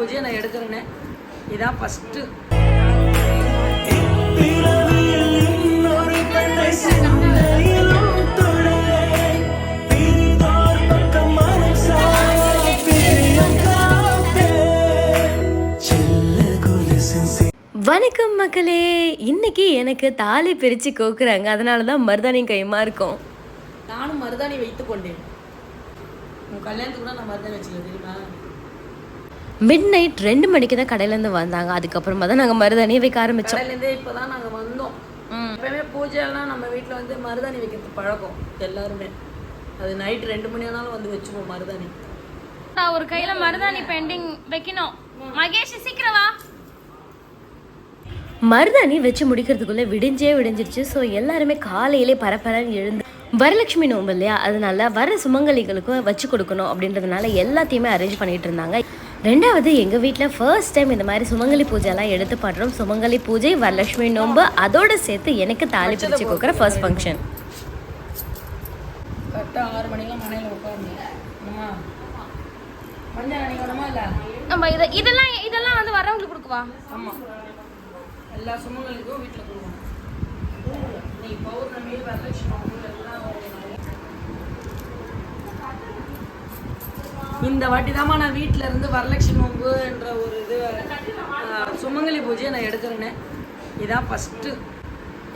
பூஜையை நான் எடுக்கிறேனே இதான் ஃபஸ்ட்டு வணக்கம் மக்களே. இன்னைக்கு எனக்கு தாலி பிரித்து கோக்குறாங்க. அதனால தான் மருதாணி கைமா இருக்கும். நானும் மருதாணி வைத்து கொண்டேன். உன் கல்யாணத்துக்கு கூட நான் மருதாணி வச்சுக்கல தெரியுமா? மிட் நைட் ரெண்டு மணிக்கு தான் கடையிலேருந்து வந்தாங்க. அதுக்கப்புறமா தான் நாங்கள் மருதாணியை வைக்க ஆரம்பித்தோம் கடையிலேருந்தே இப்போ தான் நாங்கள் வந்தோம் எப்பயுமே பூஜைலாம் நம்ம வீட்டில் வந்து மருதாணி வைக்கிறது பழக்கம் எல்லாருமே. அது நைட் ரெண்டு மணி ஆனாலும் வந்து வச்சுப்போம் மருதாணி. நான் ஒரு கையில மருதாணி பெண்டிங் வைக்கணும். மகேஷ் சீக்கிரம் வா. மருதாணி வச்சு முடிக்கிறதுக்குள்ளே விடிஞ்சே விடிஞ்சிருச்சு. ஸோ எல்லாருமே காலையிலே பரபரன்னு எழுந்து வரலட்சுமி நோம்பு இல்லையா? அதனால வர சுமங்கலிகளுக்கும் வச்சு கொடுக்கணும் அப்படின்றதுனால எல்லாத்தையுமே அரேஞ்ச் பண்ணிட்டு இருந்தாங்க. ரெண்டாவது எங்கள் வீட்டில் ஃபர்ஸ்ட் டைம் இந்த மாதிரி சுமங்கலி பூஜைலாம் எடுத்து பண்ணுறோம் சுமங்கலி பூஜை வரலட்சுமி நோம்பு அதோட சேர்த்து எனக்கு தாலி பிரித்து கொடுக்குற ஃபர்ஸ்ட் ஃபங்க்ஷன் கரெக்டாக ஆறு மனையில் இத இதெல்லாம் இதெல்லாம் வந்து வரவங்களுக்கு கொடுக்குவா? ஆமாம் எல்லா சுமங்களுக்கும் வீட்டில் கொடுக்கணும். நீ பௌர்ணமி வரலட்சுமி இந்த வாட்டி தாம்மா நான் வீட்டில் இருந்து வரலட்சுமி நோம்புன்ற ஒரு இது சுமங்கலி பூஜையை நான் எடுக்கிறேனே. இதான் ஃபஸ்ட்டு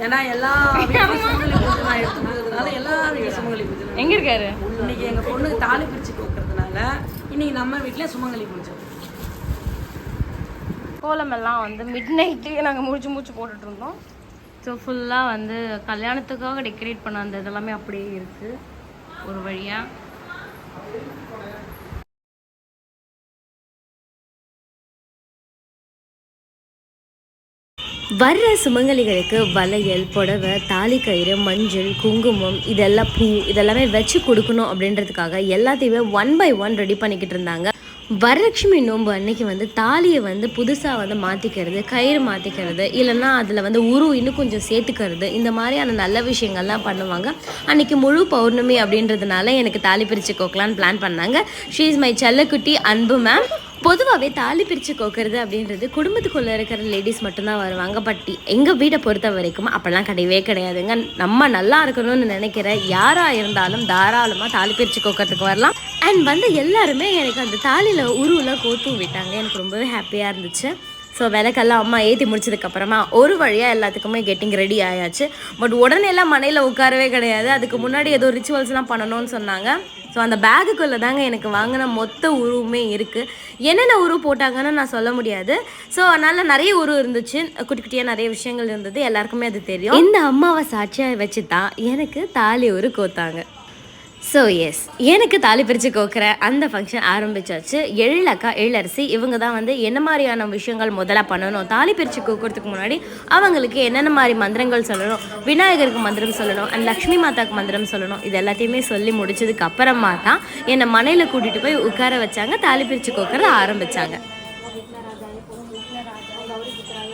ஏன்னா எல்லா வீட்லையும் சுமங்கலி பூஜை நான் எடுத்துக்கிறதுனால எல்லா வீட்லையும் சுமங்கலி பூஜை எங்க இருக்காரு? இன்னைக்கு எங்கள் பொண்ணுக்கு தாலி பிரித்து கொடுக்கறதுனால இன்னைக்கு நம்ம வீட்டில் சுமங்கலி பூஜை. கோலம் எல்லாம் வந்து மிட் நைட்டு நாங்கள் முடிச்சு முடிச்சு போட்டுட்டு இருந்தோம். ஸோ ஃபுல்லாக வந்து கல்யாணத்துக்காக டெக்கரேட் பண்ண அந்த இதெல்லாமே அப்படியே இருக்கு. ஒரு வழியா. வர்ற சுமங்கலிகளுக்கு வளையல் புடவை தாலி கயிறு மஞ்சள் குங்குமம் இதெல்லாம் பூ இதெல்லாமே வச்சு கொடுக்கணும் அப்படின்றதுக்காக எல்லாத்தையுமே ஒன் பை ஒன் ரெடி பண்ணிக்கிட்டு இருந்தாங்க. வரலட்சுமி நோன்பு அன்னைக்கு வந்து தாலியை வந்து புதுசாக வந்து மாற்றிக்கிறது கயிறு மாற்றிக்கிறது இல்லைன்னா அதில் வந்து உரு இன்னும் கொஞ்சம் சேர்த்துக்கிறது இந்த மாதிரியான நல்ல விஷயங்கள்லாம் பண்ணுவாங்க. அன்னைக்கு முழு பௌர்ணமி அப்படின்றதுனால எனக்கு தாலி பிரித்து கோக்கலான்னு பிளான் பண்ணாங்க. ஷீ இஸ் மை செல்லக்குட்டி அன்பு மேம் பொதுவாகவே தாலி பிரித்து கோக்கிறது அப்படின்றது குடும்பத்துக்குள்ளே இருக்கிற லேடிஸ் மட்டும்தான் வருவாங்க. பட் எங்கள் வீட்டை பொறுத்த வரைக்கும் அப்போல்லாம் கிடையவே கிடையாதுங்க. நம்ம நல்லா இருக்கணும்னு நினைக்கிற யாராக இருந்தாலும் தாராளமாக தாலி பிரித்து கோக்கிறதுக்கு வரலாம். அண்ட் வந்து எல்லாருமே எனக்கு அந்த தாலியில் உருவெல்லாம் கோத்தும் விட்டாங்க. எனக்கு ரொம்பவே ஹாப்பியாக இருந்துச்சு. ஸோ விளக்கெல்லாம் அம்மா ஏற்றி முடிச்சதுக்கப்புறமா ஒரு வழியாக எல்லாத்துக்குமே கெட்டிங் ரெடி ஆயாச்சு. பட் உடனே எல்லாம் மனையில் உட்காரவே கிடையாது. அதுக்கு முன்னாடி ஏதோ ரிச்சுவல்ஸ்லாம் பண்ணணும்னு சொன்னாங்க. ஸோ அந்த பேகுக்குள்ளே தாங்க எனக்கு வாங்கின மொத்த உருவுமே இருக்குது என்னென்ன உருவு போட்டாங்கன்னு நான் சொல்ல முடியாது. ஸோ அதனால் நிறைய உருவு இருந்துச்சு. குட்டி குட்டியாக நிறைய விஷயங்கள் இருந்தது. எல்லாருக்குமே அது தெரியும். இந்த அம்மாவை சாட்சியாக வச்சு தான் எனக்கு தாலி உரு கோத்தாங்க. ஸோ எஸ் எனக்கு தாலி பிரித்து கோக்கிற அந்த ஃபங்க்ஷன் ஆரம்பிச்சாச்சு. எழிலக்கா எழிலரசி இவங்க தான் வந்து என்ன மாதிரியான விஷயங்கள் முதல்ல பண்ணணும் தாலி பிரித்து கோக்கிறதுக்கு முன்னாடி அவங்களுக்கு என்னென்ன மாதிரி மந்திரங்கள் சொல்லணும் விநாயகருக்கு மந்திரம் சொல்லணும் அண்ட் லக்ஷ்மி மாதாக்கு மந்திரம் சொல்லணும் இது எல்லாத்தையுமே சொல்லி முடிச்சதுக்கு அப்புறமா தான் என்னை மனையில் கூட்டிகிட்டு போய் உட்கார வச்சாங்க தாலி பிரித்து கோக்கிறத ஆரம்பித்தாங்க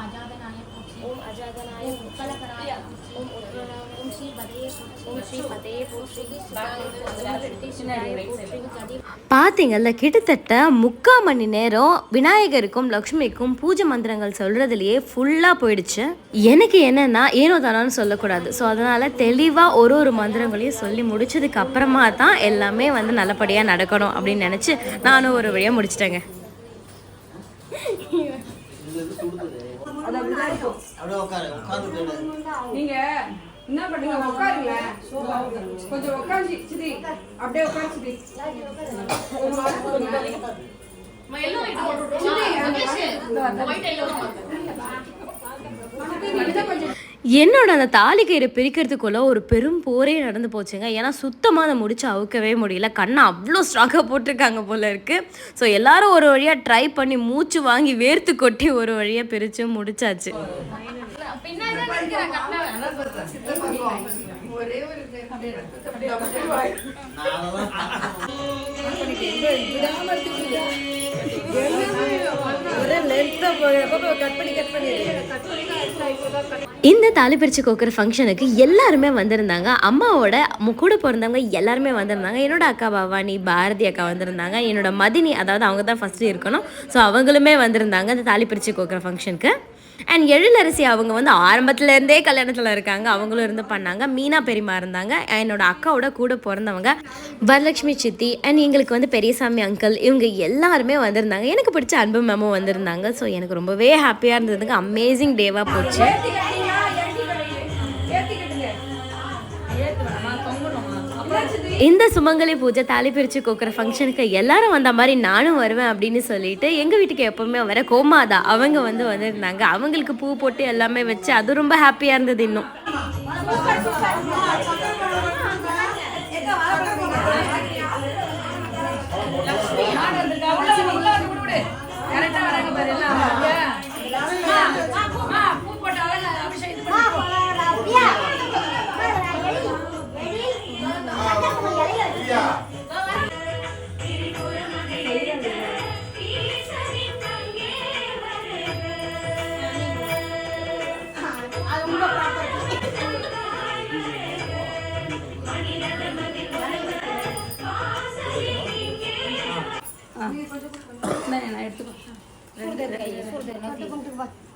அஜாதனாய கிட்டத்தட்ட முக்கால் மணி நேரம் விநாயகருக்கும் லக்ஷ்மிக்கும் பூஜை மந்திரங்கள் சொல்கிறதுலையே ஃபுல்லாக போயிடுச்சு. எனக்கு என்னென்னா ஏனோ தானோன்னு சொல்லக்கூடாது. ஸோ அதனால் தெளிவாக ஒரு ஒரு மந்திரங்களையும் சொல்லி முடிச்சதுக்கு அப்புறமா தான் எல்லாமே வந்து நல்லபடியாக நடக்கணும் அப்படின்னு நினச்சி நானும் ஒரு வழியாக முடிச்சிட்டேங்க. அப்படியே உட்காரு உட்காந்து நீங்க என்ன பண்ணுங்க உட்காருங்க கொஞ்சம் உட்காந்து சிதி அப்படியே உட்காரு சிதி என்னோட அந்த தாலி கயிறு பிரிக்கிறதுக்குள்ள ஒரு பெரும் போரே நடந்து போச்சுங்க. ஏன்னா சுத்தமாக அதை முடிச்சு அவுக்கவே முடியல. கண்ணை அவ்வளோ ஸ்ட்ராங்காக போட்டிருக்காங்க போல இருக்கு. ஸோ எல்லாரும் ஒரு வழியாக ட்ரை பண்ணி மூச்சு வாங்கி வேர்த்து கொட்டி ஒரு வழியாக பிரித்து முடிச்சாச்சு. ஒரே இந்த தாலி கட் இந்த தாலிப்பிரிச்சு கோக்குற ஃபங்க்ஷனுக்கு எல்லாருமே வந்திருந்தாங்க. அம்மாவோட கூட பிறந்தவங்க எல்லாருமே வந்திருந்தாங்க. என்னோட அக்கா பவானி பாரதி அக்கா வந்திருந்தாங்க. என்னோட மதினி அதாவது அவங்க தான் ஃபஸ்ட்டு இருக்கணும். ஸோ அவங்களுமே வந்திருந்தாங்க இந்த தாலிப்பிரிச்சு கோக்குற ஃபங்க்ஷனுக்கு அண்ட் எழிலரசி அவங்க வந்து ஆரம்பத்துலேருந்தே கல்யாணத்தில் இருக்காங்க. அவங்களும் இருந்து பண்ணாங்க. மீனா பெரியமா இருந்தாங்க. என்னோட அக்காவோட கூட பிறந்தவங்க. வரலட்சுமி சித்தி அண்ட் எங்களுக்கு வந்து பெரியசாமி அங்கிள் இவங்க எல்லாருமே வந்திருந்தாங்க. எனக்கு பிடிச்ச அன்பு மேமும் வந்திருந்தாங்க. ஸோ எனக்கு ரொம்பவே ஹாப்பியாக இருந்ததுங்க. அமேசிங் டேவாக போச்சு. இந்த சுமங்கலி பூஜை தாலி பிரித்து கோக்குற ஃபங்க்ஷனுக்கு எல்லாரும் வந்த மாதிரி நானும் வருவேன் அப்படின்னு சொல்லிட்டு எங்கள் வீட்டுக்கு எப்போவுமே வர கோமாதா. அவங்க வந்து வந்திருந்தாங்க. அவங்களுக்கு பூ போட்டு எல்லாமே வச்சு அது ரொம்ப ஹாப்பியாக இருந்தது இன்னும்.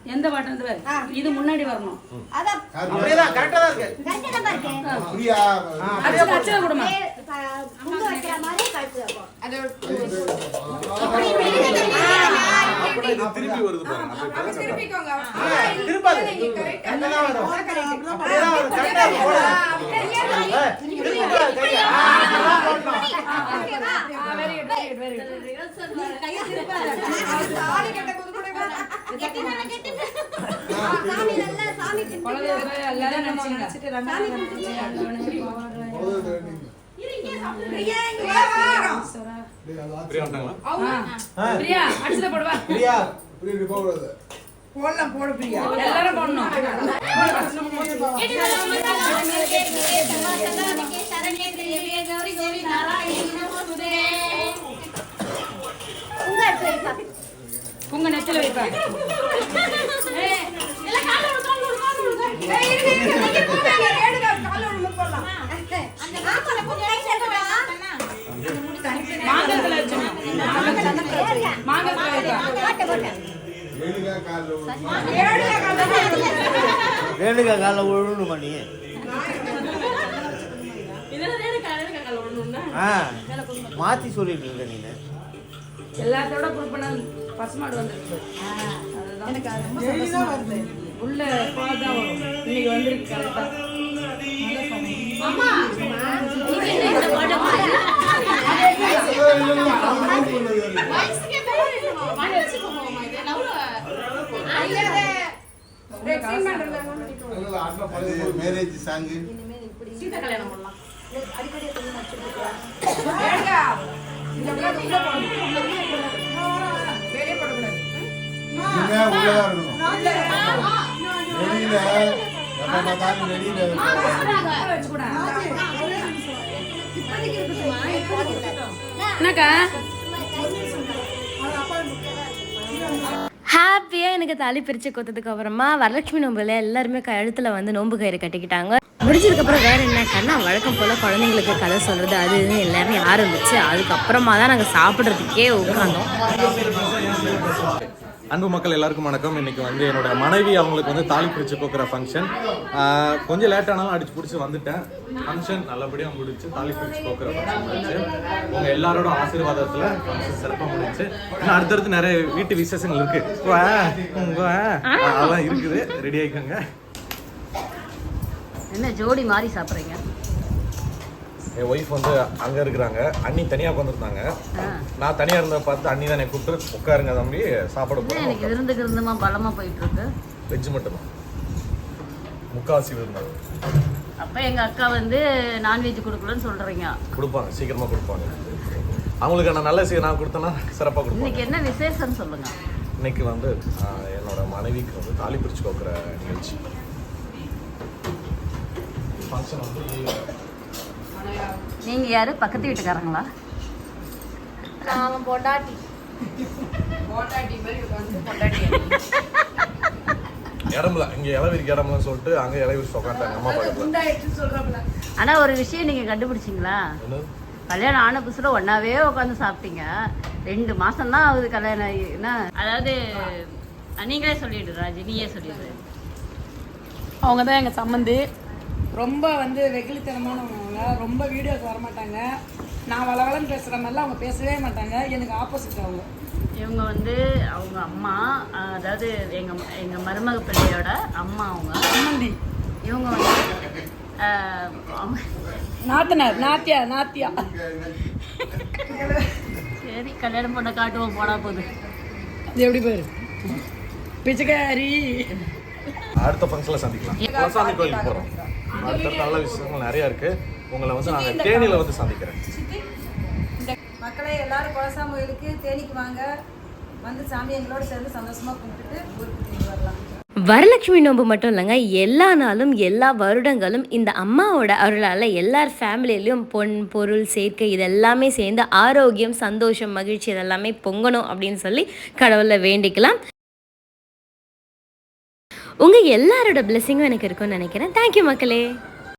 எந்த பாட்டம் இது முன்னாடி வரணும். திருப்பி வெரி பிரியா. பிரியா போடலாம் போட பிரியா எல்லாரும் போடணும் உங்க நெத்தில வைப்பா. மாங்கத்துல வச்சுக்கணும் மாங்கத்துல வைப்பா ரேணுகா காலில் விழுந்து பண்ணி ஆ மாத்தி சொல்லிட்டு இருக்க நீ எல்லாத்தோட குரூப்னா பசுமாடு வந்துருக்கு. அதுதான். உள்ள எப்போதான் வரும். இன்னைக்கு வந்திருக்கு கரெக்டா மேரேஜ் சாங்கு உள்ளதா இருக்கணும். வெளியில எப்ப பார்த்தாலும் வெளியில. என்னக்கா? ஹாப்பியாக எனக்கு தாலி பிரித்து கொத்ததுக்கு அப்புறமா வரலட்சுமி நோம்பில் எல்லாருமே கழுத்தில் வந்து நோன்பு கயிறு கட்டிக்கிட்டாங்க. முடிஞ்சதுக்கப்புறம் வேறு என்ன? கண்ணா வழக்கம் போல் குழந்தைங்களுக்கு கதை சொல்கிறது அது இது எல்லாமே ஆரம்பிச்சு அதுக்கப்புறமா தான் நாங்கள் சாப்பிட்றதுக்கே உட்காந்தோம். அன்பு மக்கள் எல்லாருக்கும் வணக்கம். இன்னைக்கு வந்து என்னோட மனைவி அவங்களுக்கு வந்து தாலி பிரித்து கோக்குற ஃபங்க்ஷன் கொஞ்சம் லேட் ஆனாலும் அடிச்சு பிடிச்சி வந்துட்டேன். ஃபங்க்ஷன் நல்லபடியாக முடிச்சு தாலி பிரித்து கோக்குற ஃபங்க்ஷன் முடிச்சு. உங்க எல்லாரோட ஆசீர்வாதத்துல ஃபங்க்ஷன் சிறப்பாக முடிச்சு ஏன்னா அடுத்தடுத்து நிறைய வீட்டு விசேஷங்கள் இருக்கு. அதெல்லாம் இருக்குது. ரெடி ஆயிக்கோங்க என்ன ஜோடி மாதிரி சாப்பிட்றீங்க? என் ஒய்ஃப் வந்து அங்க இருக்கிறாங்க. அண்ணி தனியா உட்காந்துருந்தாங்க நான் தனியா இருந்த பார்த்து அண்ணி தான் என்னை கூப்பிட்டு உட்காருங்க தம்பி சாப்பாடு என்ன எனக்கு போகிறோம் விருந்துக்கு இருந்துமா பலமா போயிட்டு இருக்கு வெஜ் மட்டும்தான் முக்காவாசி இருந்தாங்க அப்ப எங்க அக்கா வந்து நான்வெஜ் கொடுக்கலன்னு சொல்றீங்க. கொடுப்பாங்க சீக்கிரமா கொடுப்பாங்க. அவங்களுக்கு நான் நல்ல சீ நான் கொடுத்தேன்னா சிறப்பாக கொடுப்பாங்க. இன்னைக்கு என்ன விசேஷம்னு சொல்லுங்க. இன்னைக்கு வந்து என்னோட மனைவிக்கு வந்து தாலி பிரிச்சு கோக்குற நிகழ்ச்சி. ஃபங்க்ஷன் வந்து நீங்கள் யார்? பக்கத்து வீட்டுக்காரங்களா? நான் பொண்டாட்டி. போட்டாட்டி மாதிரி பொண்டாட்டி இடம்ல இங்க இளவிரிக்கு இடம்லன்னு சொல்லிட்டு அங்க இளவிரிச்சு உட்காந்துட்டாங்க அம்மா பக்கத்துல. குண்டாயிடுச்சுன்னு சொல்றாப்புல. ஆனால் ஒரு விஷயம் நீங்கள் கண்டுபிடிச்சிங்களா? கல்யாணம் ஆன புதுசில் ஒன்றாவே உட்காந்து சாப்பிட்டீங்க. ரெண்டு மாதம் தான் ஆகுது கல்யாணம் ஆகி. என்ன? அதாவது நீங்களே சொல்லிடு ராஜி. நீயே சொல்லிடு. அவங்க தான் எங்கள் சம்மந்தி. ரொம்ப வந்து வெகுளித்தனமானவங்க ரொம்ப வீடியோக்கு வரமாட்டாங்க. நான் வளவளன்னு பேசுகிற மாதிரிலாம் அவங்க பேசவே மாட்டாங்க. எனக்கு ஆப்போசிட் அவங்க. இவங்க வந்து அவங்க அம்மா அதாவது எங்கள் எங்கள் மருமக பிள்ளையோட அம்மா அவங்க. சம்மந்தி இவங்க வந்து நாத்தனார் நாத்தியா நாத்தியா. சரி கல்யாணம் பண்ண காட்டுவோம் போனா போகுது இது எப்படி பேரு? பிச்சைக்காரி. அடுத்த ஃபங்க்ஷன்ல சந்திக்கலாம். போறோம். அடுத்த நல்ல விஷயங்கள் நிறைய இருக்கு. உங்களை வந்து நாங்க தேனியில வந்து சந்திக்கிறேன். மக்களே எல்லாரும் குலசாமி கோயிலுக்கு தேனிக்கு வாங்க. வந்து சாமி எங்களோட சேர்ந்து சந்தோஷமா கும்பிட்டுட்டு ஊருக்கு திரும்பி வரலாம். வரலட்சுமி நோன்பு மட்டும் இல்லைங்க எல்லா நாளும் எல்லா வருடங்களும் இந்த அம்மாவோட அருளால் எல்லார் ஃபேமிலியிலையும் பொன் பொருள் சேர்க்கை இது எல்லாமே சேர்ந்து ஆரோக்கியம் சந்தோஷம் மகிழ்ச்சி இதெல்லாமே பொங்கணும் அப்படின்னு சொல்லி கடவுளை வேண்டிக்கலாம். உங்கள் எல்லாரோட பிளெஸிங்கும் எனக்கு இருக்கும்னு நினைக்கிறேன். தேங்க்யூ மக்களே.